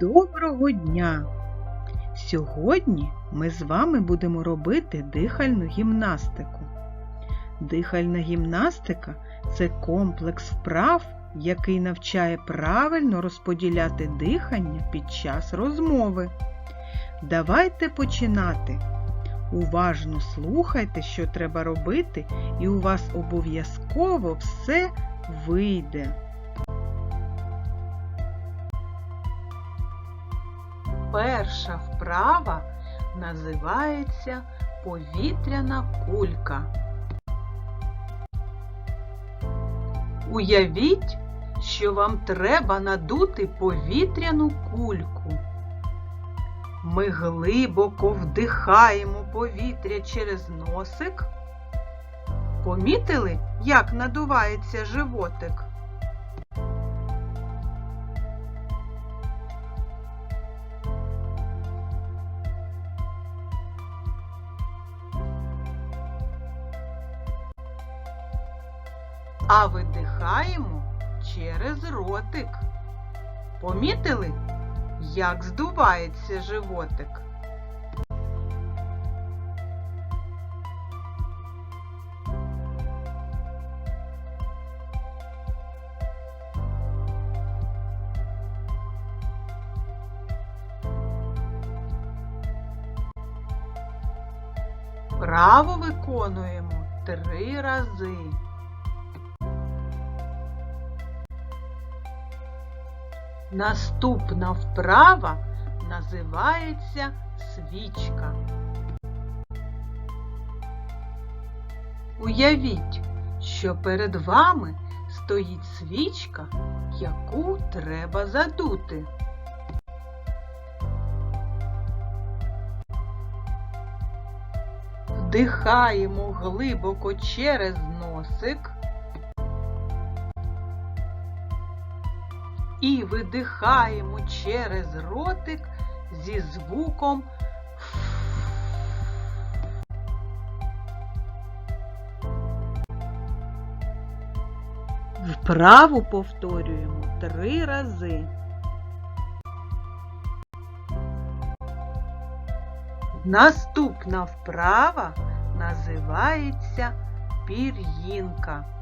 Доброго дня! Сьогодні ми з вами будемо робити дихальну гімнастику. Дихальна гімнастика це комплекс вправ, який навчає правильно розподіляти дихання під час розмови. Давайте починати. Уважно слухайте, що треба робити, і у вас обов'язково все вийде. Перша вправа називається повітряна кулька. Уявіть, що вам треба надути повітряну кульку. Ми глибоко вдихаємо повітря через носик. Помітили, як надувається животик? А видихаємо через ротик. Помітили, як здувається животик? Право виконуємо три рази. Наступна вправа називається свічка. Уявіть, що перед вами стоїть свічка, яку треба задути. Вдихаємо глибоко через носик. І видихаємо через ротик зі звуком Вправу повторюємо три рази. Наступна вправа називається пір'їнка.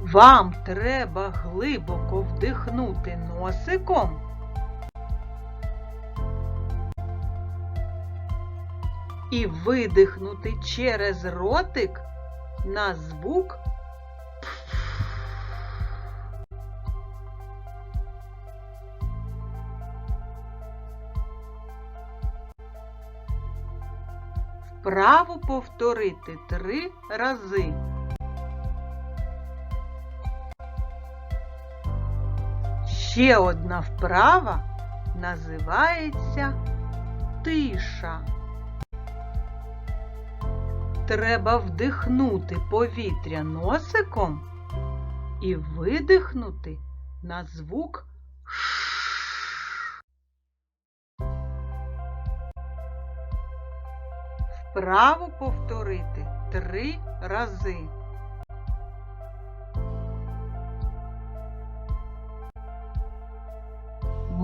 Вам треба глибоко вдихнути носиком. І видихнути через ротик на звук Вправо повторити три рази. Ще одна вправа називається тиша. Треба вдихнути повітря носиком і видихнути на звук Ш. Вправо повторити три рази.